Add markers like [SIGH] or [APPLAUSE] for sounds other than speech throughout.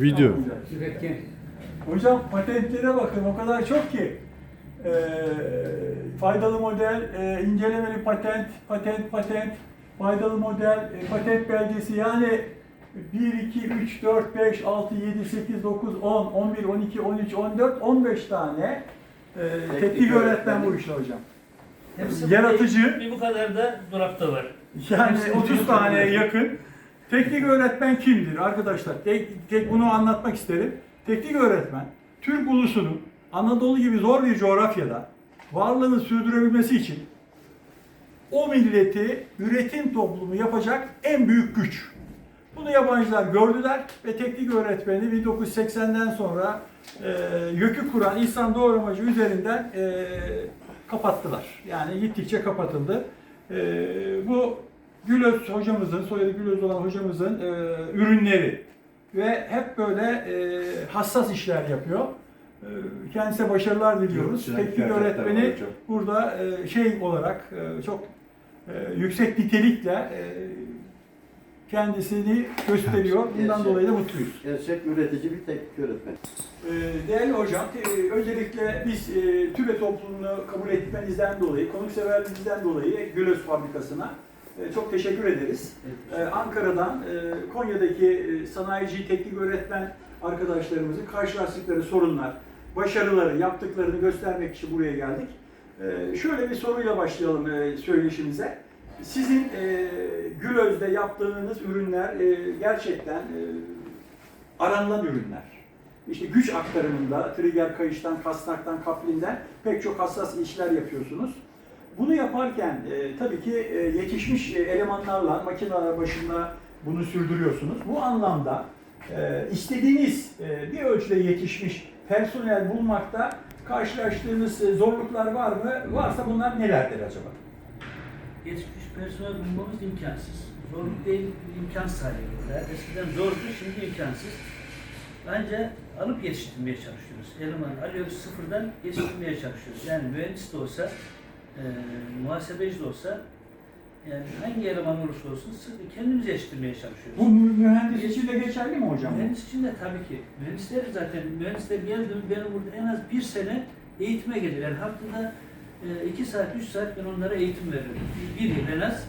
Video. Üretken. Hocam patentlere bakın o kadar çok ki. Ee, faydalı model, e, incelemeli patent, patent, patent, faydalı model, e, patent belgesi yani 1, 2, 3, 4, 5, 6, 7, 8, 9, 10, 11, 12, 13, 14, 15 tane e, teknik öğretmen bu işte hocam. Hepsi Yaratıcı. Bir bu kadar da dolapta var. Yani Hepsi 30 teknik taneye yakın. Teknik öğretmen kimdir arkadaşlar? Tek, tek bunu anlatmak isterim. Teknik öğretmen Türk ulusunun Anadolu gibi zor bir coğrafyada varlığını sürdürebilmesi için o milleti üretim toplumu yapacak en büyük güç. Bunu yabancılar gördüler ve teknik öğretmeni 1980'den sonra e, YÖK'ü kuran İhsan Doğramacı üzerinden e, kapattılar. Yani gittikçe kapatıldı. E, bu Gülöz hocamızın, soyadı Gülöz olan hocamızın e, ürünleri ve hep böyle e, hassas işler yapıyor. E, kendisine başarılar diliyoruz. Teknik öğretmeni burada e, şey olarak e, çok e, yüksek nitelikle e, kendisini gösteriyor. Bundan Gerçek. dolayı da mutluyuz. Gerçek üretici bir teknik öğretmen. Ee, Değerli hocam, e, öncelikle biz e, TÜBE toplumunu kabul etmenizden dolayı, konukseverliğinizden dolayı Gülöz Fabrikası'na e, çok teşekkür ederiz. Ee, Ankara'dan e, Konya'daki e, sanayici teknik öğretmen arkadaşlarımızın karşılaştıkları sorunlar, başarıları, yaptıklarını göstermek için buraya geldik. Şöyle bir soruyla başlayalım e, söyleşimize. Sizin e, Gülöz'de yaptığınız ürünler e, gerçekten e, aranılan ürünler. İşte güç aktarımında trigger kayıştan, kasnaktan, kaplinden pek çok hassas işler yapıyorsunuz. Bunu yaparken e, tabii ki e, yetişmiş e, elemanlarla, makineler başında bunu sürdürüyorsunuz. Bu anlamda e, istediğiniz e, bir ölçüde yetişmiş personel bulmakta karşılaştığınız e, zorluklar var mı? Varsa bunlar nelerdir acaba? Yetişmiş personel bulmamız imkansız. Zorluk değil, imkansız hale geldi. Eskiden zordu, şimdi imkansız. Ancak alıp yetiştirmeye çalışıyoruz. Eleman alıyoruz sıfırdan yetiştirmeye çalışıyoruz. Yani mühendis de olsa, e, muhasebeci de olsa, yani hangi eleman olursa olsun sırf kendimiz yetiştirmeye çalışıyoruz. Bu mü- mühendis için de geçerli mi hocam? Mühendis için de tabii ki. Mühendisler zaten, mühendisler geldi benim burada en az bir sene eğitime gelir. Yani haftada e, iki saat, üç saat ben onlara eğitim veririm. Bir yıl en az.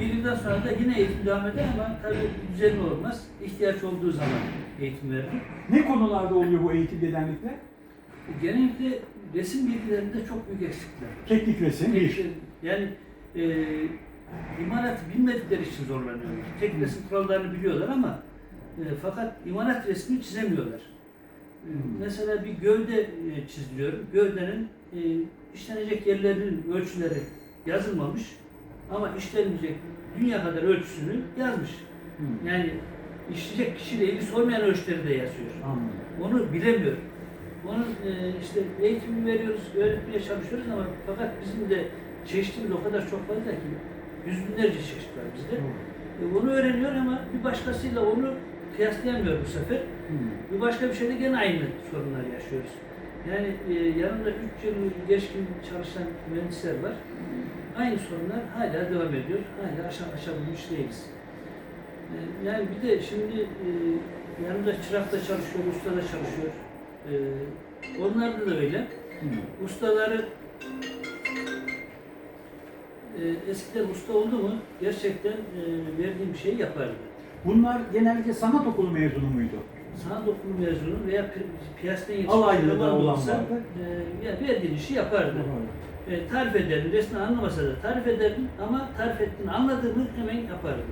Bir yıldan sonra da yine eğitim devam eder ama tabii düzenli olmaz. İhtiyaç olduğu zaman eğitim veririm. Ne konularda oluyor bu eğitim genellikle? Genellikle resim bilgilerinde çok büyük eksikler. var. Teknik resim bir. Yani e, imalat bilmedikleri için zorlanıyorlar. Tek resim kurallarını biliyorlar ama e, fakat imalat resmi çizemiyorlar. E, Mesela bir gövde e, çiziliyor. Gövdenin e, işlenecek yerlerinin ölçüleri yazılmamış ama işlenecek dünya kadar ölçüsünü yazmış. Hmm. Yani işleyecek kişiyle ilgisi olmayan ölçüleri de yazıyor. Anladım. Onu bilemiyor. Onun e, işte eğitimini veriyoruz, öğretmeye çalışıyoruz ama fakat bizim de çeşitimiz o kadar çok fazla ki yüz binlerce çeşit var bizde. E, onu öğreniyor ama bir başkasıyla onu kıyaslayamıyor bu sefer. Hmm. Bir başka bir şeyde gene aynı sorunlar yaşıyoruz. Yani e, yanımda 3 yıl geçkin çalışan mühendisler var. Aynı sorunlar hala devam ediyor. Hala aşağı aşabilmiş değiliz. E, yani bir de şimdi e, yanımda çırak da çalışıyor, usta da çalışıyor. E, onlarda da öyle. Hmm. Ustaları e, eskiden usta oldu mu gerçekten e, verdiğim şeyi yapardı. Bunlar genellikle sanat okulu mezunu muydu? sanat okulu mezunu veya pi- piyasadan yetişmiş Alaylı da eleman olan olsa vardı. e, ya verdiğin işi yapardı. E, tarif ederdi, resmen anlamasa da tarif ederdi ama tarif ettiğini anladığını hemen yapardı.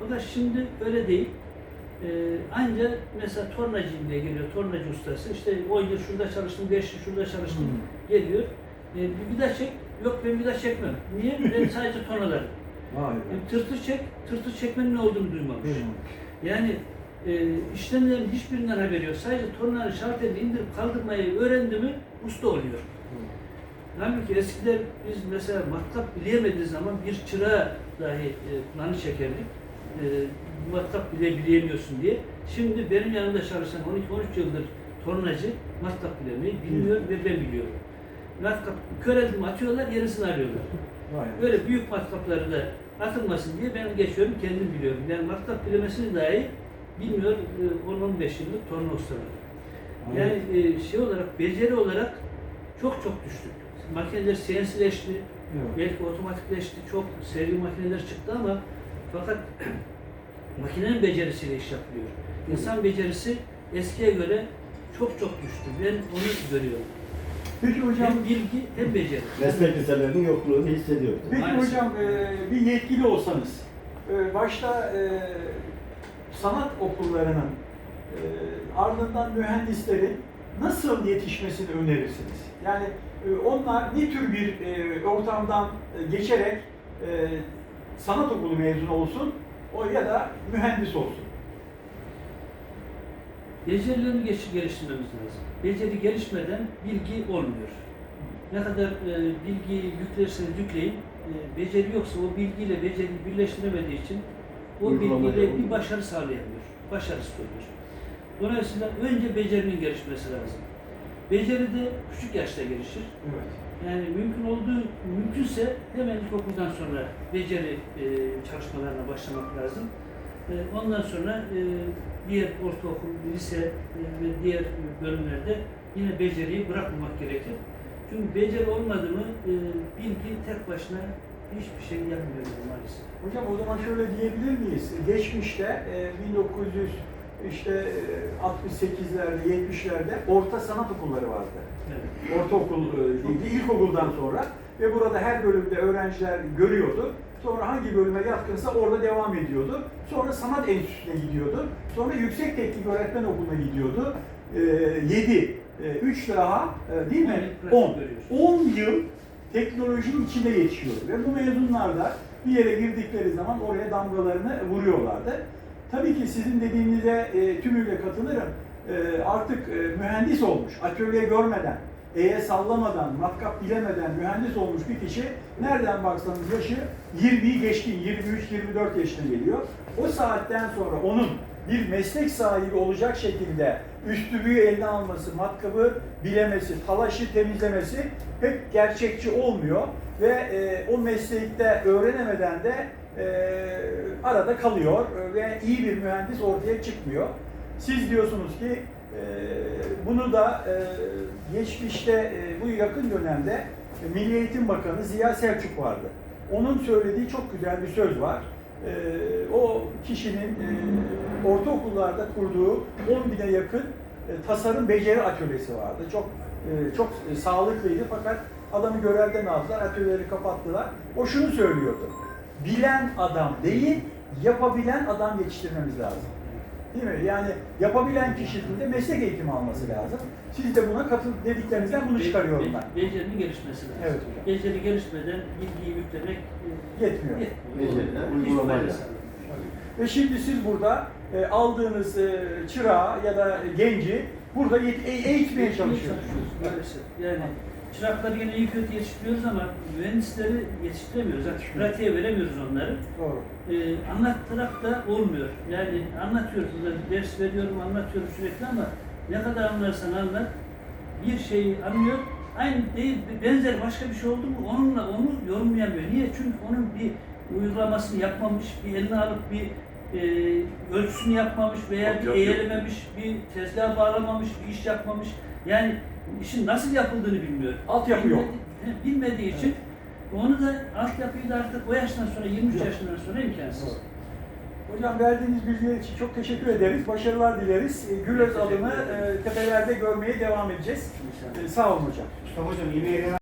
Fakat şimdi öyle değil. E, ancak mesela tornacıyım diye geliyor, tornacı ustası. İşte 10 yıl şurada çalıştım, 5 yıl şurada çalıştım Hmm. geliyor. E, bir vida çek, yok ben vida çekmem. Niye? Ben [LAUGHS] sadece tornalarım. Vay E, tırtır çek, tırtır çekmenin ne olduğunu duymamış. Yani e, işlemlerin hiçbirinden haberi yok. Sadece tornanın şalterini indirip kaldırmayı öğrendi mi usta oluyor. Halbuki eskiden biz mesela matkap bileyemediği zaman bir çırağa dahi e, kulağını çekerdik. E, matkap bile bileyemiyorsun diye. Şimdi benim yanımda çalışan 12-13 yıldır tornacı matkap bilemeyi bilmiyor ve ben biliyorum. Matkap köreldim atıyorlar, yenisini arıyorlar. Be. Böyle büyük matkapları da atılmasın diye ben geçiyorum, kendim biliyorum. Yani matkap bilemesini dahi bilmiyor e, 10-15 yıllık torna ustaları. Yani e, şey olarak, beceri olarak çok çok düştük. Makineler CNC'leşti, belki otomatikleşti, çok seri makineler çıktı ama fakat makinenin becerisiyle iş yapılıyor. İnsan becerisi eskiye göre çok çok düştü. Ben onu görüyorum. Peki hocam, Hem bilgi hem beceri. Meslek liselerinin yokluğunu hissediyoruz. peki Maalesef. hocam e, bir yetkili olsanız, e, başta e, sanat okullarının e, ardından mühendislerin nasıl yetişmesini önerirsiniz? Yani e, onlar ne tür bir e, ortamdan e, geçerek e, sanat okulu mezunu olsun o ya da mühendis olsun? Becerilerini geliştirmemiz lazım. Beceri gelişmeden bilgi olmuyor. Ne kadar e, bilgi yüklerseniz yükleyin, e, beceri yoksa o bilgiyle beceriyi birleştiremediği için o bilgiyle bir başarı sağlayamıyor. Başarısız oluyor. Dolayısıyla önce becerinin gelişmesi lazım. Beceri de küçük yaşta gelişir. Evet. Yani mümkün olduğu, mümkünse hemen ilkokuldan sonra beceri e, çalışmalarına başlamak lazım. E, ondan sonra e, diğer ortaokul, lise e, ve diğer bölümlerde yine beceriyi bırakmamak gerekir. Çünkü beceri olmadı mı e, bilgi tek başına hiçbir şey yapmıyor maalesef. Hocam o zaman şöyle diyebilir miyiz? Geçmişte e, 1900 işte e, 68'lerde, 70'lerde orta sanat okulları vardı. Evet. Ortaokul e, değildi, ilkokuldan sonra ve burada her bölümde öğrenciler görüyordu. Sonra hangi bölüme yatkınsa orada devam ediyordu. Sonra sanat enstitüsüne gidiyordu. Sonra yüksek teknik öğretmen okuluna gidiyordu. E, 7, 3 daha e, değil mi? Evet, pratik 10. görüyoruz. 10 yıl teknolojinin içinde yetişiyordu. Ve bu mezunlar da bir yere girdikleri zaman oraya damgalarını vuruyorlardı. Tabii ki sizin dediğinize e, tümüyle katılırım. E, artık e, mühendis olmuş, atölye görmeden, E'ye sallamadan, matkap bilemeden mühendis olmuş bir kişi nereden baksanız yaşı 20'yi geçkin, 23-24 yaşına geliyor. O saatten sonra onun bir meslek sahibi olacak şekilde üstübüğü eline alması, matkabı bilemesi, talaşı temizlemesi pek gerçekçi olmuyor ve e, o meslekte öğrenemeden de e, arada kalıyor ve iyi bir mühendis ortaya çıkmıyor. Siz diyorsunuz ki e, bunu da e, geçmişte e, bu yakın dönemde Milli Eğitim Bakanı Ziya Selçuk vardı. Onun söylediği çok güzel bir söz var. E, o kişinin e, ortaokullarda kurduğu 10 bine yakın e, tasarım beceri atölyesi vardı. Çok e, çok sağlıklıydı fakat adamı görevden aldılar, atölyeleri kapattılar. O şunu söylüyordu. Bilen adam değil, yapabilen adam yetiştirmemiz lazım. Değil mi? Yani yapabilen kişinin de meslek eğitimi alması lazım. Siz de buna katıl dediklerinizden bunu çıkarıyorum be- ben. Becerinin gelişmesi lazım. Evet hocam. Beceri gelişmeden bilgiyi yüklemek e, Yetmiyor. yetmiyor. Beceriler Hiç uygulamayla. Ve şimdi siz burada e, aldığınız e, çırağı ya da genci burada yet- e- eğitmeye çalışıyorsunuz. Maalesef. Yani çırakları yine iyi kötü yetiştiriyoruz ama mühendisleri yetiştiremiyoruz. Artık pratiğe veremiyoruz onları. Doğru. Ee, anlattırak da olmuyor. Yani anlatıyoruz, burada ders veriyorum, anlatıyorum sürekli ama ne kadar anlarsan anlat, bir şeyi anlıyor, aynı değil, benzer başka bir şey oldu mu onunla onu yorumlayamıyor. Niye? Çünkü onun bir uygulamasını yapmamış, bir eline alıp bir e, ölçüsünü yapmamış veya bir Yok, yok, yok. eğelememiş, bir tezgah bağlamamış, bir iş yapmamış. Yani işin nasıl yapıldığını bilmiyor. Altyapı yok. Bilmedi- he, Bilmediği için onu da altyapıyı da artık o yaştan sonra 23 Yok. yaşından sonra imkansız. Doğru. Hocam verdiğiniz bilgiler için çok teşekkür ederiz. Başarılar dileriz. E, Gülöz adını e, tepelerde görmeye devam edeceğiz. İnşallah. E, sağ olun hocam. Mustafa Hocam yemeğe